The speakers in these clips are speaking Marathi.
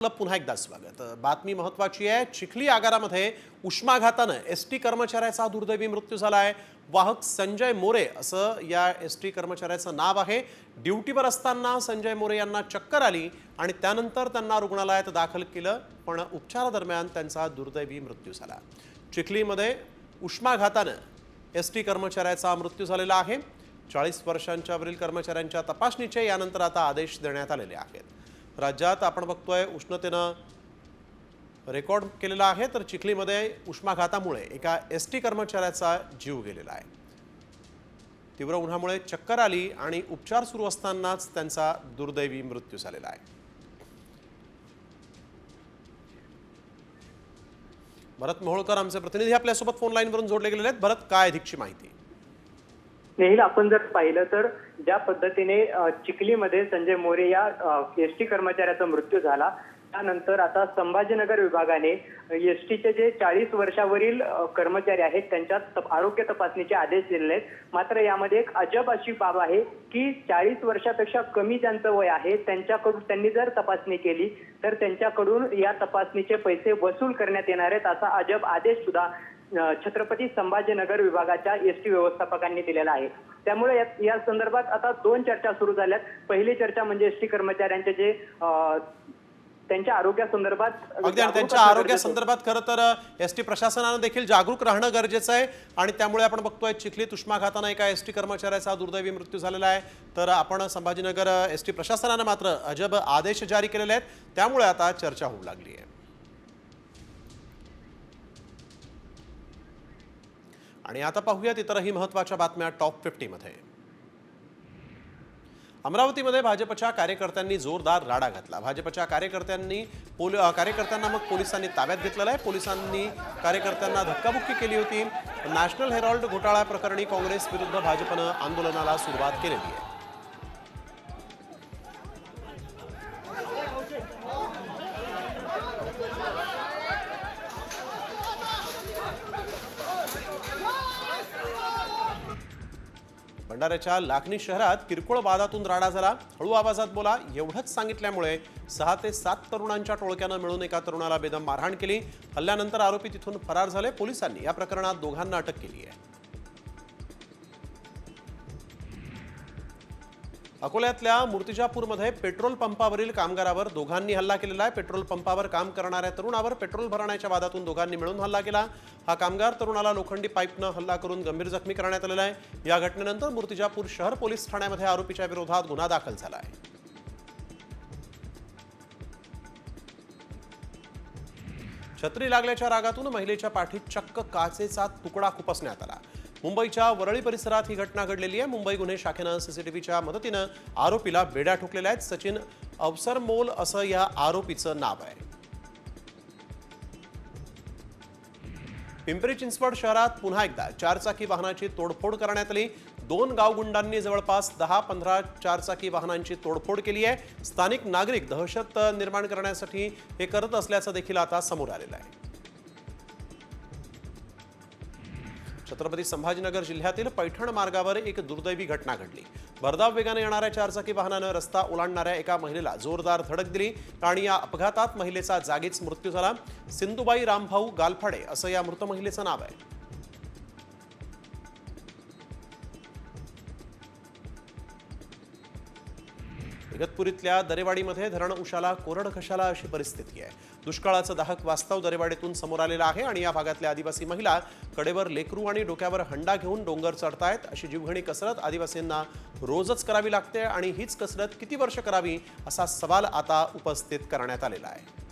पुन्हा एकदा स्वागत. बातमी महत्वाची आहे. चिखली आगारामध्ये उष्माघातानं एस टी कर्मचाऱ्याचा दुर्दैवी मृत्यू झाला आहे वाहक संजय मोरे असं या एस टी कर्मचाऱ्याचं नाव आहे. ड्युटीवर असताना संजय मोरे यांना चक्कर आली आणि त्यानंतर त्यांना रुग्णालयात दाखल केलं पण उपचारादरम्यान त्यांचा दुर्दैवी मृत्यू झाला. चिखलीमध्ये उष्माघातानं एस टी कर्मचाऱ्याचा मृत्यू झालेला आहे. चाळीस वर्षांच्या वरील कर्मचाऱ्यांच्या तपासणीचे यानंतर आता आदेश देण्यात आलेले आहेत. राज्यात आपण बघतोय उष्णतेनं रेकॉर्ड केलेला आहे तर चिखलीमध्ये उष्माघातामुळे एका एस टी कर्मचाऱ्याचा जीव गेलेला आहे. तीव्र उन्हामुळे चक्कर आली आणि उपचार सुरू असतानाच त्यांचा दुर्दैवी मृत्यू झालेला आहे. भरत मोहोळकर आमचे प्रतिनिधी आपल्यासोबत फोन लाईनवरून जोडले गेलेले आहेत. भरत काय अधिकची माहिती? स्नेहिल आपण जर पाहिलं तर ज्या पद्धतीने चिखलीमध्ये संजय मोरे या एस टी कर्मचाऱ्याचा मृत्यू झाला त्यानंतर आता संभाजीनगर विभागाने एस टीचे जे चाळीस वर्षावरील कर्मचारी आहेत त्यांच्या आरोग्य तपासणीचे आदेश दिलेले आहेत. मात्र यामध्ये एक अजब अशी बाब आहे की चाळीस वर्षापेक्षा कमी ज्यांचं वय आहे त्यांच्याकडून त्यांनी जर तपासणी केली तर त्यांच्याकडून या तपासणीचे पैसे वसूल करण्यात येणार आहेत असा अजब आदेश सुद्धा छत्रपती संभाजीनगर विभागाच्या एस टी व्यवस्थापकांनी दिलेला आहे. त्यामुळे या- संदर्भात आता दोन चर्चा सुरू झाल्यात. पहिली चर्चा म्हणजे एस टी कर्मचाऱ्यांचे जे त्यांच्या आरोग्यासंदर्भात अगदी आणि त्यांच्या आरोग्यासंदर्भात खरं तर एस टी प्रशासनानं देखील जागरूक राहणं गरजेचं आहे. आणि त्यामुळे आपण बघतोय चिखलीत उष्माघातानं एका एस टी कर्मचाऱ्याचा दुर्दैवी मृत्यू झालेला आहे. तर आपण संभाजीनगर एस टी प्रशासनानं मात्र अजब आदेश जारी केलेले आहेत. त्यामुळे आता चर्चा होऊ लागली आहे. आणि आता पाहूयात इतरही महत्त्वाच्या बातम्या टॉप फिफ्टीमध्ये. अमरावतीमध्ये भाजपच्या कार्यकर्त्यांनी जोरदार राडा घातला. भाजपच्या कार्यकर्त्यांनी पोल कार्यकर्त्यांना मग पोलिसांनी ताब्यात घेतलेलं आहे. पोलिसांनी कार्यकर्त्यांना धक्काबुक्की केली होती. नॅशनल हेरॉल्ड घोटाळा प्रकरणी काँग्रेस विरुद्ध भाजपनं आंदोलनाला सुरुवात केलेली आहे. भंडाऱ्याच्या लाखनी शहरात किरकोळ वादातून राडा झाला. हळू आवाजात बोला एवढंच सांगितल्यामुळे सहा ते सात तरुणांच्या टोळक्यानं मिळून एका तरुणाला बेदम मारहाण केली. हल्ल्यानंतर आरोपी तिथून फरार झाले. पोलिसांनी या प्रकरणात दोघांना अटक केली आहे. अकोल्यातल्या मूर्तिजापूरमध्ये पेट्रोल पंपावरील कामगारावर दोघांनी हल्ला केलेला आहे. पेट्रोल पंपावर काम करणाऱ्या तरुणावर पेट्रोल भरण्याच्या वादातून दोघांनी मिळून हल्ला केला. हा कामगार तरुणाला लोखंडी पाईपनं हल्ला करून गंभीर जखमी करण्यात आलेला आहे. या घटनेनंतर मूर्तिजापूर शहर पोलीस ठाण्यामध्ये आरोपीच्या विरोधात गुन्हा दाखल झाला आहे छत्री लागल्याच्या रागातून महिलेच्या पाठीत चक्क काचेचा तुकडा खुपसण्यात आला. मुंबईच्या वरळी परिसरात ही घटना घडलेली आहे. मुंबई गुन्हे शाखेनं सीसीटीव्हीच्या मदतीनं आरोपीला बेड्या ठोकलेल्या आहेत. सचिन अवसरमोल असं या आरोपीचं नाव आहे. पिंपरी चिंचवड शहरात पुन्हा एकदा चारचाकी वाहनाची तोडफोड करण्यात आली. दोन गावगुंडांनी जवळपास दहा पंधरा चारचाकी वाहनांची तोडफोड केली आहे. स्थानिक नागरिक दहशत निर्माण करण्यासाठी हे करत असल्याचं देखील आता समोर आलेलं आहे. छत्रपती संभाजीनगर जिल्ह्यातील पैठण मार्गावर एक दुर्दैवी घटना घडली. भरधाव वेगाने येणाऱ्या चारचाकी वाहनानं रस्ता ओलांडणाऱ्या एका महिलेला जोरदार धडक दिली आणि या अपघातात महिलेचा जागीच मृत्यू झाला. सिंधुबाई रामभाऊ गालफाडे असं या मृत महिलेचं नाव आहे. इगतपुरीतल्या दरेवाडीमध्ये धरण उशाला कोरड खशाला अशी परिस्थिती आहे. दुष्काळाचं दाहक वास्तव दरेवाडीतून समोर आलेलं आहे आणि या भागातल्या आदिवासी महिला कडेवर लेकरू आणि डोक्यावर हंडा घेऊन डोंगर चढतायत. अशी जीवघेणी कसरत आदिवासींना रोजच करावी लागते आणि हीच कसरत किती वर्ष करावी असा सवाल आता उपस्थित करण्यात आलेला आहे.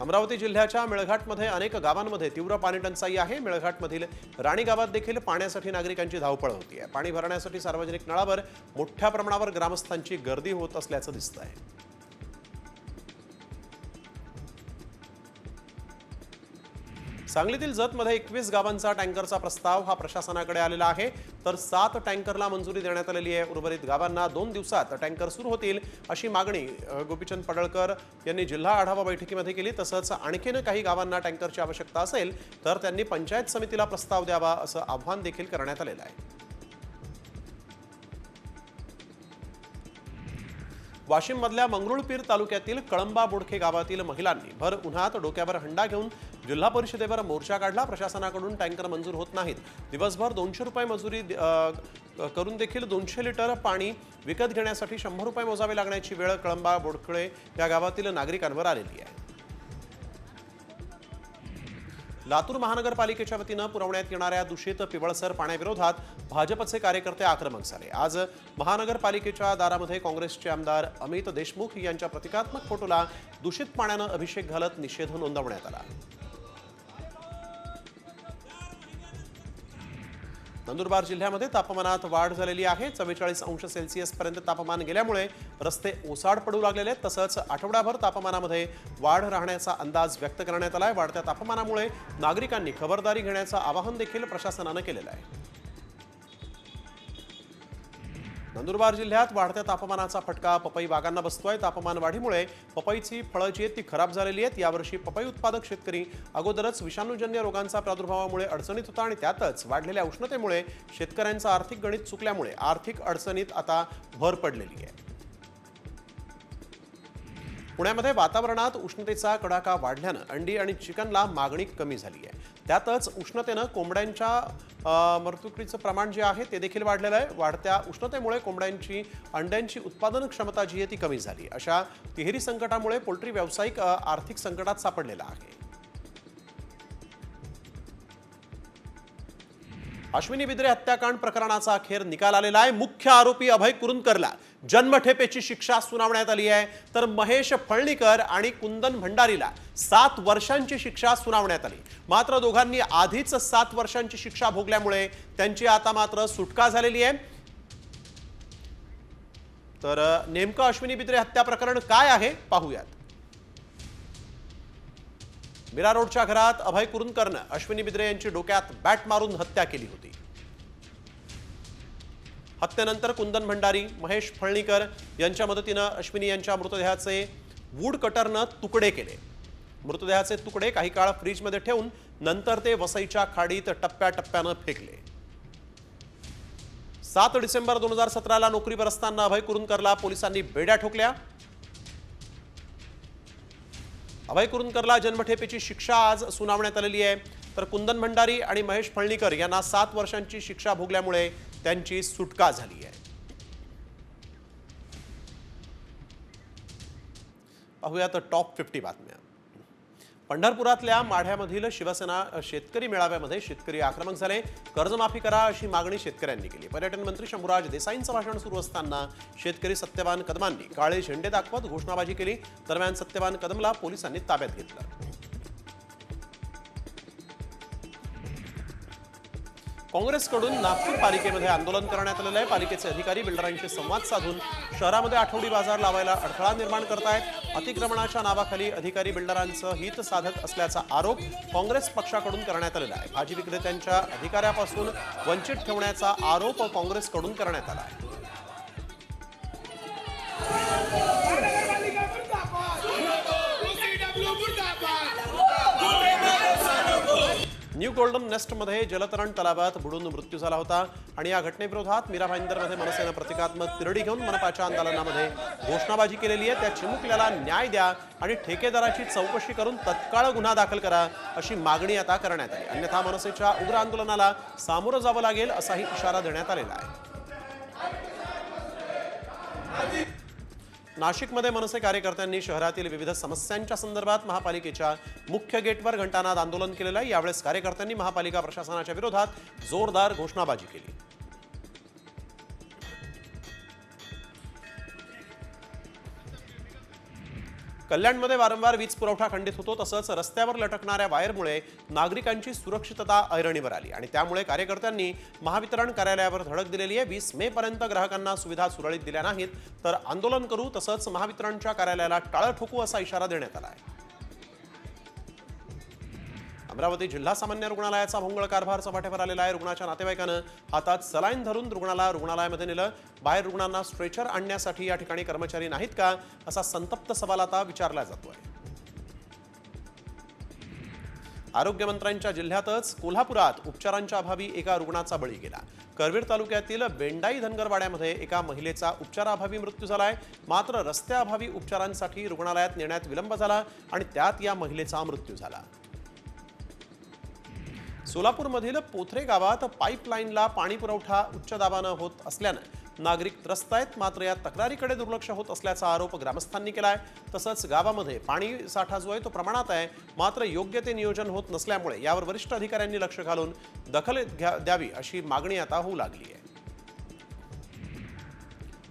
अमरावती जिल्ह्याच्या मेळघाटमध्ये अनेक गावांमध्ये तीव्र पाणी टंचाई आहे. मेळघाटमधील राणी गावात देखील पाण्यासाठी नागरिकांची धावपळ होती आहे. पाणी भरण्यासाठी सार्वजनिक नळावर मोठ्या प्रमाणावर ग्रामस्थांची गर्दी होत असल्याचं दिसत आहे सांगलीतील जतमध्ये एकवीस गावांचा टँकरचा प्रस्ताव हा प्रशासनाकडे आलेला आहे. तर सात टँकरला मंजुरी देण्यात आलेली आहे. उर्वरित गावांना दोन दिवसात टँकर सुरू होतील अशी मागणी गोपीचंद पडळकर यांनी जिल्हा आढावा बैठकीमध्ये केली. तसंच आणखीन काही गावांना टँकरची आवश्यकता असेल तर त्यांनी पंचायत समितीला प्रस्ताव द्यावा असं आव्हान देखील करण्यात आलेलं आहे. वाशिममधल्या मंगरुळपीर तालुक्यातील कळंबा बोडखे गावातील महिलांनी भर उन्हात डोक्यावर हंडा घेऊन जिल्हा परिषदेवर मोर्चा काढला. प्रशासनाकडून टँकर मंजूर होत नाहीत. दिवसभर दोनशे रुपये मजुरी करून देखील दोनशे लिटर पाणी विकत घेण्यासाठी शंभर रुपये मोजावे लागण्याची वेळ कळंबा बोडखळे या गावातील नागरिकांवर आलेली आहे. लातूर महानगरपालिकेच्या वतीनं पुरवण्यात येणाऱ्या दूषित पिवळसर पाण्याविरोधात भाजपचे कार्यकर्ते आक्रमक झाले. आज महानगरपालिकेच्या दारामध्ये काँग्रेसचे आमदार अमित देशमुख यांच्या प्रतिकात्मक फोटोला दूषित पाण्यानं अभिषेक घालत निषेध नोंदवण्यात आला. नंदुरबार जिल्ह्यामध्ये तापमानात वाढ झालेली आहे. चव्वेचाळीस अंश सेल्सिअस पर्यंत तापमान गेल्यामुळे रस्ते ओसाड पडू लागलेले आहेत. तसंच आठवडाभर तापमानामध्ये वाढ राहण्याचा अंदाज व्यक्त करण्यात आला आहे वाढत्या तापमानामुळे नागरिकांनी खबरदारी घेण्याचं आवाहन देखील प्रशासनानं केलेलं आहे. नंदुरबार जिल्ह्यात वाढत्या तापमानाचा फटका पपई बागांना बसतोय. तापमान वाढीमुळे पपईची फळं जी आहेत ती खराब झालेली आहेत. यावर्षी पपई उत्पादक शेतकरी अगोदरच विषाणूजन्य रोगांचा प्रादुर्भावामुळे अडचणीत होता आणि त्यातच वाढलेल्या उष्णतेमुळे शेतकऱ्यांचं आर्थिक गणित चुकल्यामुळे आर्थिक अडचणीत आता भर पडलेली आहे. पुण्यामध्ये वातावरणात उष्णतेचा कडाका वाढल्यानं अंडी आणि चिकनला मागणी कमी झाली आहे. त्यातच उष्णतेनं कोंबड्यांच्या अ, मृत्युकीचं प्रमाण जे आहे ते देखील वाढलेलं आहे. वाढत्या उष्णतेमुळे कोंबड्यांची अंड्यांची उत्पादन क्षमता जी आहे ती कमी झाली. अशा तिहेरी संकटामुळे पोल्ट्री व्यावसायिक आर्थिक संकटात सापडलेला आहे. अश्विनी बिद्रे हत्याकांड प्रकरणाचा अखेर निकाल आलेला आहे. मुख्य आरोपी अभय कुरुंदकरला. जन्मठेपेची शिक्षा सुनावण्यात आली आहे. तर महेश फळणीकर आणि कुंदन भंडारीला सात वर्षांची शिक्षा सुनावण्यात आली. मात्र दोघांनी आधीच सात वर्षांची शिक्षा भोगल्यामुळे त्यांची आता मात्र सुटका झालेली आहे. तर नेमकं अश्विनी बिद्रे हत्या प्रकरण काय आहे? पाहूयात. मीरा रोडच्या घरात अभय कुरुंदकरनं अश्विनी बिद्रे यांची डोक्यात बॅट मारून हत्या केली होती. हत्येनंतर कुंदन भंडारी महेश फळणीकर यांच्या मदतीनं अश्विनी यांच्या मृतदेहाचे वूड कटरनं तुकडे केले. मृतदेहाचे तुकडे काही काळ फ्रीजमध्ये ठेवून नंतर ते वसईच्या खाडीत टप्प्याटप्प्यानं फेकले. सात डिसेंबर दोन हजार सतराला नोकरीवर असताना अभय कुरुंदकरला पोलिसांनी बेड्या ठोकल्या. अभय कुरुंदकरला जन्मठेपेची शिक्षा आज सुनावण्यात आलेली आहे. तर कुंदन भंडारी आणि महेश फळणीकर यांना सात वर्षांची शिक्षा भोगल्यामुळे त्यांची सुटका झाली आहे. पाहूयात टॉप फिफ्टी बातम्या. पंढरपुरातल्या माढ्यामधील शिवसेना शेतकरी मेळाव्यामध्ये शेतकरी आक्रमक झाले. कर्जमाफी करा अशी मागणी शेतकऱ्यांनी केली. पर्यटन मंत्री शंभूराज देसाईंचं भाषण सुरू असताना शेतकरी सत्यवान कदमांनी काळे झेंडे दाखवत घोषणाबाजी केली. दरम्यान सत्यवान कदमला पोलिसांनी ताब्यात घेतलं. काँग्रेसकडून नागपूर पालिकेमध्ये आंदोलन करण्यात आलेलं आहे. पालिकेचे अधिकारी बिल्डरांशी संवाद साधून शहरामध्ये आठवडी बाजार लावायला अडथळा निर्माण करतायत. अतिक्रमणाच्या नावाखाली अधिकारी बिल्डरांचं हित साधत असल्याचा आरोप काँग्रेस पक्षाकडून करण्यात आलेला आहे. भाजी विक्रेत्यांच्या अधिकाऱ्यापासून वंचित ठेवण्याचा आरोप काँग्रेसकडून करण्यात आला आहे. न्यू गोल्डन नेस्टमध्ये जलतरण तलावात बुडून मृत्यू झाला होता. आणि या घटनेविरोधात मीरा भाईंदरमध्ये मनसेनं प्रतिकात्मक तिरडी घेऊन मनपाच्या आंदोलनामध्ये घोषणाबाजी केलेली आहे. त्या चिमुकल्याला न्याय द्या आणि ठेकेदाराची चौकशी करून तत्काळ गुन्हा दाखल करा अशी मागणी आता करण्यात आली. अन्यथा मनसेच्या उग्र आंदोलनाला सामोरं जावं लागेल असाही इशारा देण्यात आलेला आहे. नाशिकमध्ये मनसे कार्यकर्त्यांनी शहरातील विविध समस्यांच्या संदर्भात महापालिकेच्या मुख्य गेटवर घंटानाद आंदोलन केलेलं आहे. यावेळेस कार्यकर्त्यांनी महापालिका प्रशासनाच्या विरोधात जोरदार घोषणाबाजी केली. कल्याणमध्ये वारंवार वीज पुरवठा खंडित होतो तसंच रस्त्यावर लटकणाऱ्या वायरमुळे नागरिकांची सुरक्षितता ऐरणीवर आली. आणि त्यामुळे कार्यकर्त्यांनी महावितरण कार्यालयावर धडक दिलेली आहे. वीस मे पर्यंत ग्राहकांना सुविधा सुरळीत दिल्या नाहीत. तर आंदोलन करू तसंच महावितरणच्या कार्यालयाला टाळं ठोकू असा इशारा देण्यात आला आहे. अमरावती जिल्हा सामान्य रुग्णालयाचा भोंगळ कारभार सपाट्यावर आलेला आहे. रुग्णाच्या नातेवाईकानं हातात सलाईन धरून रुग्णाला रुग्णालयामध्ये नेलं. बाहेर रुग्णांना स्ट्रेचर आणण्यासाठी या ठिकाणी कर्मचारी नाहीत का असा संतप्त सवाल आता विचारला जातोय आरोग्यमंत्र्यांच्या जिल्ह्यातच कोल्हापुरात उपचारांच्या अभावी एका रुग्णाचा बळी गेला. करवीर तालुक्यातील बेंडाई धनगरवाड्यामध्ये एका महिलेचा उपचाराअभावी मृत्यू झालाय. मात्र रस्त्याअभावी उपचारांसाठी रुग्णालयात नेण्यात विलंब झाला आणि त्यात या महिलेचा मृत्यू झाला. सोलापूरमधील पोथरे गावात पाईपलाईनला पाणी पुरवठा उच्च दाबानं होत असल्यानं नागरिक त्रस्त आहेत मात्र या तक्रारीकडे दुर्लक्ष होत असल्याचा आरोप ग्रामस्थांनी केला आहे तसंच गावामध्ये पाणी साठा जो आहे तो प्रमाणात आहे मात्र योग्य ते नियोजन होत नसल्यामुळे यावर वरिष्ठ अधिकाऱ्यांनी लक्ष घालून दखल घ्या- द्यावी अशी मागणी आता होऊ लागली आहे.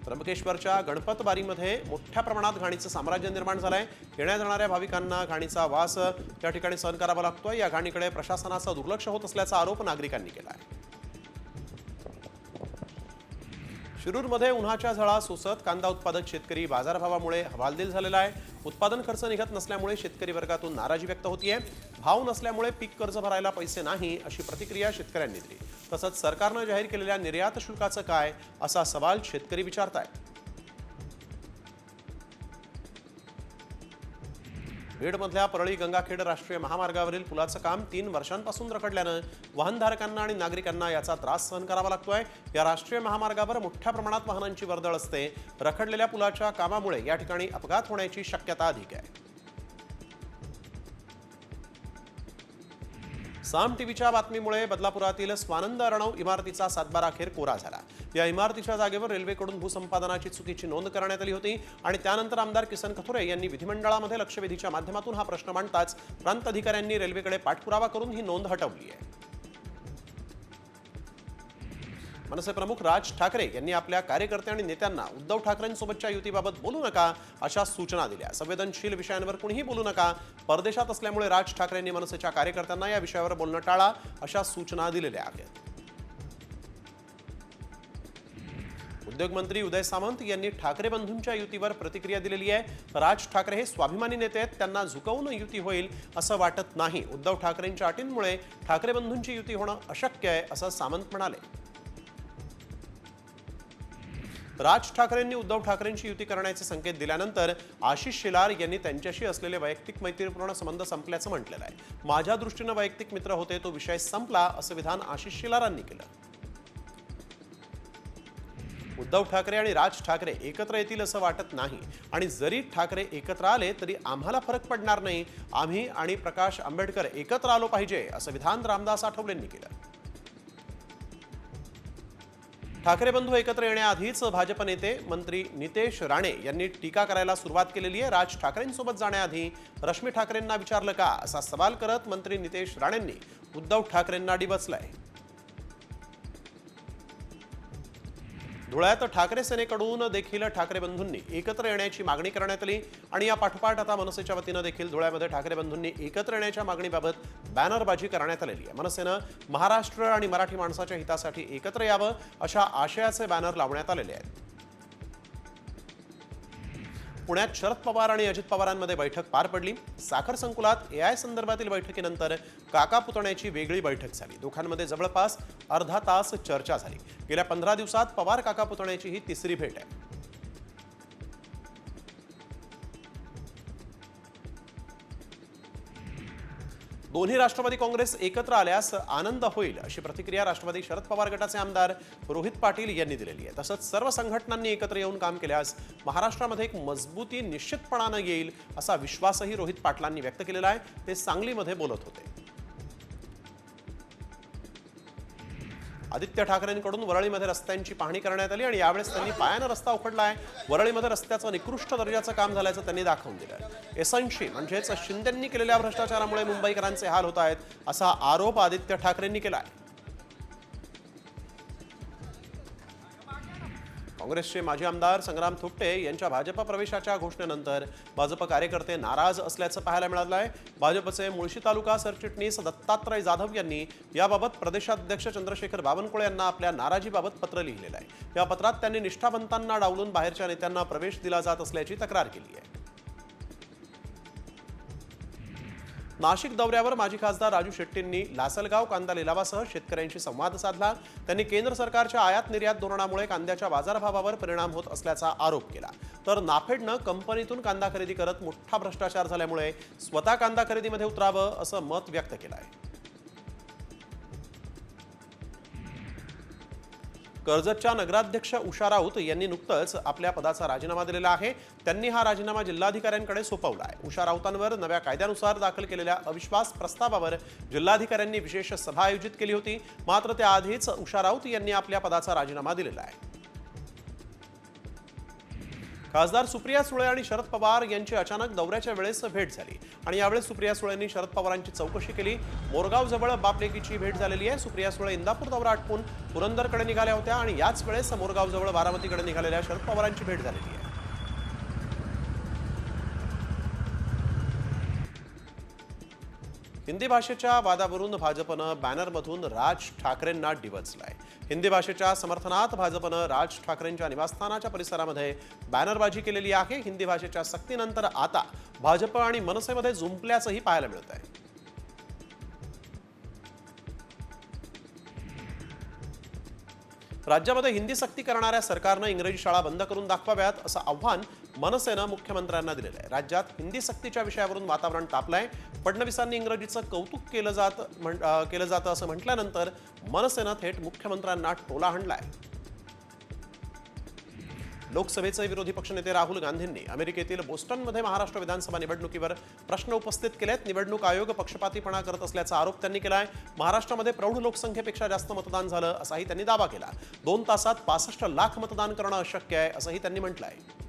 त्र्यंबकेश्वरच्या गणपत बारीमध्ये मोठ्या प्रमाणात घाणीचं साम्राज्य निर्माण झालंय. येण्या जाणाऱ्या भाविकांना घाणीचा वास त्या ठिकाणी सहन करावा लागतोय. या घाणीकडे प्रशासनाचं दुर्लक्ष होत असल्याचा आरोप नागरिकांनी केला आहे शिरूरमध्ये उन्हाच्या झळा सोसत कांदा उत्पादक शेतकरी बाजारभावामुळे हवालदिल झालेला आहे. उत्पादन खर्च निघत नसल्यामुळे शेतकरी वर्गातून नाराजी व्यक्त होतीये. भाव नसल्यामुळे पीक कर्ज भरायला पैसे नाही अशी प्रतिक्रिया शेतकऱ्यांनी दिली. तसंच सरकारनं जाहीर केलेल्या निर्यात शुल्काचं काय असा सवाल शेतकरी विचारतायत. बीडमधल्या परळी गंगाखेड राष्ट्रीय महामार्गावरील पुलाचं काम तीन वर्षांपासून रखडल्यानं वाहनधारकांना आणि नागरिकांना याचा त्रास सहन करावा लागतोय. या राष्ट्रीय महामार्गावर मोठ्या प्रमाणात वाहनांची वर्दळ असते. रखडलेल्या पुलाच्या कामामुळे या ठिकाणी अपघात होण्याची शक्यता अधिक आहे. साम टीव्हीच्या बातमीमुळे बदलापुरातील स्वानंद अर्णव इमारतीचा सातबारा अखेर कोरा झाला. या इमारतीच्या जागेवर रेल्वेकडून भूसंपादनाची चुकीची नोंद करण्यात आली होती आणि त्यानंतर आमदार किसन कथोरे यांनी विधिमंडळामध्ये लक्षवेधीच्या माध्यमातून हा प्रश्न मांडताच प्रांत अधिकाऱ्यांनी रेल्वेकडे पाठपुरावा करून ही नोंद हटवली आहे. मनसे प्रमुख राज ठाकरे यांनी आपल्या कार्यकर्ते आणि नेत्यांना उद्धव ठाकरेंसोबतच्या युतीबाबत बोलू नका अशा सूचना दिल्या. संवेदनशील विषयांवर कुणीही बोलू नका. परदेशात असल्यामुळे राज ठाकरेंनी मनसेच्या कार्यकर्त्यांना या विषयावर बोलणं टाळा अशा सूचना दिलेल्या आहेत. उद्योगमंत्री उदय सामंत यांनी ठाकरे बंधूंच्या युतीवर प्रतिक्रिया दिलेली आहे. राज ठाकरे हे स्वाभिमानी नेते आहेत. त्यांना झुकवून युती होईल असं वाटत नाही. उद्धव ठाकरेंच्या अटींमुळे ठाकरे बंधूंची युती होणं अशक्य आहे असं सामंत म्हणाले. राज ठाकरेंनी उद्धव ठाकरेंची युती करण्याचे संकेत दिल्यानंतर आशिष शेलार यांनी त्यांच्याशी असलेले वैयक्तिक मैत्रीपूर्ण संबंध संपल्याचं म्हटलेलं आहे. माझ्या दृष्टीनं वैयक्तिक मित्र होते तो विषय संपला असं विधान आशिष शेलारांनी केलं. उद्धव ठाकरे आणि राज ठाकरे एकत्र येतील असं वाटत नाही. आणि जरी ठाकरे एकत्र आले तरी आम्हाला फरक पडणार नाही. आम्ही आणि प्रकाश आंबेडकर एकत्र आलो पाहिजे असं विधान रामदास आठवलेंनी केलं. ठाकरे बंधू एकत्र येण्याआधीच भाजप नेते मंत्री नितेश राणे यांनी टीका करायला सुरुवात केलेली आहे. राज ठाकरेंसोबत जाण्याआधी रश्मी ठाकरेंना विचारलं का? असा सवाल करत मंत्री नितेश राणेंनी उद्धव ठाकरेंना डिवचलाय धुळ्यात ठाकरे सेनेकडून देखील ठाकरे बंधूंनी एकत्र येण्याची मागणी करण्यात आली. आणि या पाठोपाठ आता मनसेच्या वतीनं देखील धुळ्यामध्ये ठाकरे बंधूंनी एकत्र येण्याच्या मागणीबाबत बॅनरबाजी करण्यात आलेली आहे. मनसेनं महाराष्ट्र आणि मराठी माणसाच्या हितासाठी एकत्र यावं अशा आशयाचे बॅनर लावण्यात आलेले आहेत. पुण्यात शरद पवार आणि अजित पवारांमध्ये बैठक पार पडली. साखर संकुलात एआय संदर्भातील बैठकीनंतर काका पुतण्याची वेगळी बैठक झाली. दोघांमध्ये जवळपास अर्धा तास चर्चा झाली. गेल्या पंधरा दिवसात पवार काका पुतण्याची ही तिसरी भेट आहे. दोन्ही राष्ट्रवादी काँग्रेस एकत्र आल्यास आनंद होईल अशी प्रतिक्रिया राष्ट्रवादी शरद पवार गटाचे आमदार रोहित पाटील यांनी दिलेली आहे. तसंच सर्व संघटनांनी एकत्र येऊन काम केल्यास महाराष्ट्रामध्ये एक मजबूती निश्चितपणानं येईल असा विश्वासही रोहित पाटलांनी व्यक्त केलेला आहे. ते सांगलीमध्ये बोलत होते. आदित्य ठाकरेंकडून वरळीमध्ये रस्त्यांची पाहणी करण्यात आली आणि यावेळेस त्यांनी पायानं रस्ता उखडला आहे. वरळीमध्ये रस्त्याचं निकृष्ट दर्जाचं काम झाल्याचं त्यांनी दाखवून दिलं एसऐंशी म्हणजेच शिंदेंनी केलेल्या भ्रष्टाचारामुळे मुंबईकरांचे हाल होत आहेत असा आरोप आदित्य ठाकरेंनी केला आहे. काँग्रेसचे माजी आमदार संग्राम थुपटे यांच्या भाजप प्रवेशाच्या घोषणेनंतर भाजप कार्यकर्ते नाराज असल्याचं पाहायला मिळालं आहे. भाजपचे मुळशी तालुका सरचिटणीस दत्तात्रय जाधव यांनी याबाबत प्रदेशाध्यक्ष चंद्रशेखर बावनकुळे यांना आपल्या नाराजीबाबत पत्र लिहिलेलं आहे. या पत्रात त्यांनी निष्ठावंतांना डावलून बाहेरच्या नेत्यांना प्रवेश दिला जात असल्याची तक्रार केली आहे. नाशिक दौऱ्यावर माजी खासदार राजू शेट्टींनी लासलगाव कांदा लिलावासह शेतकऱ्यांशी संवाद साधला. त्यांनी केंद्र सरकारच्या आयात निर्यात धोरणामुळे कांद्याच्या बाजारभावावर परिणाम होत असल्याचा आरोप केला. तर नाफेडनं कंपनीतून कांदा खरेदी करत मोठा भ्रष्टाचार झाल्यामुळे स्वतः कांदा खरेदीमध्ये उतरावं असं मत व्यक्त केलं आहे कर्जतच्या नगराध्यक्ष उषा राऊत यांनी नुकतंच आपल्या पदाचा राजीनामा दिलेला आहे. त्यांनी हा राजीनामा जिल्हाधिकाऱ्यांकडे सोपवला आहे उषा राऊतांवर नव्या कायद्यानुसार दाखल केलेल्या अविश्वास प्रस्तावावर जिल्हाधिकाऱ्यांनी विशेष सभा आयोजित केली होती. मात्र त्याआधीच उषा राऊत यांनी आपल्या पदाचा राजीनामा दिलेला आहे. खासदार सुप्रिया सुळे आणि शरद पवार यांची अचानक दौऱ्याच्या वेळेस भेट झाली. आणि यावेळेस सुप्रिया सुळेंनी शरद पवारांची चौकशी केली. मोरगाव जवळ बापलेकीची भेट झालेली आहे. सुप्रिया सुळे इंदापूर दौरा आटपून पुरंदरकडे निघाल्या होत्या आणि याच वेळेस मोरगाव जवळ बारामतीकडे निघालेल्या शरद पवारांची भेट झालेली आहे. हिंदी भाषेच्या वादावरून भाजपनं बॅनरमधून राज ठाकरेंना डिवचलाय. हिंदी भाषेच्या समर्थनात भाजपनं राज ठाकरेंच्या निवासस्थानाच्या परिसरामध्ये बॅनरबाजी केलेली आहे. हिंदी भाषेच्या सक्तीनंतर आता भाजप आणि मनसेमध्ये जुंपल्याचंही पाहायला मिळत आहे राज्यामध्ये हिंदी सक्ती करणाऱ्या सरकारनं इंग्रजी शाळा बंद करून दाखवाव्यात असं आव्हान मनसेनं मुख्यमंत्र्यांना दिलेलं आहे. राज्यात हिंदी सक्तीच्या विषयावरून वातावरण तापलंय. फडणवीसांनी इंग्रजीचं कौतुक केलं जात म्हण- केलं जातं असं म्हटल्यानंतर मनसेनं थेट मुख्यमंत्र्यांना टोला हाणलाय. लोकसभेचे विरोधी पक्षनेते राहुल गांधींनी अमेरिकेतील बोस्टनमध्ये महाराष्ट्र विधानसभा निवडणुकीवर प्रश्न उपस्थित केलेत. निवडणूक आयोग पक्षपातीपणा करत असल्याचा आरोप त्यांनी केला आहे महाराष्ट्रामध्ये प्रौढ लोकसंख्येपेक्षा जास्त मतदान झालं असाही त्यांनी दावा केला. दोन तासात पासष्ट लाख मतदान करणं अशक्य आहे असंही त्यांनी म्हटलंय.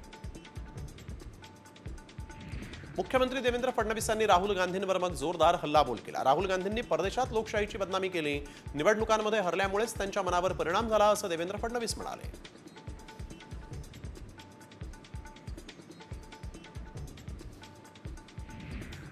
मुख्यमंत्री देवेंद्र फडणवीसांनी राहुल गांधींवर मग जोरदार हल्लाबोल केला. राहुल गांधींनी परदेशात लोकशाहीची बदनामी केली. निवडणुकांमध्ये हरल्यामुळेच त्यांच्या मनावर परिणाम झाला असं देवेंद्र फडणवीस म्हणाले.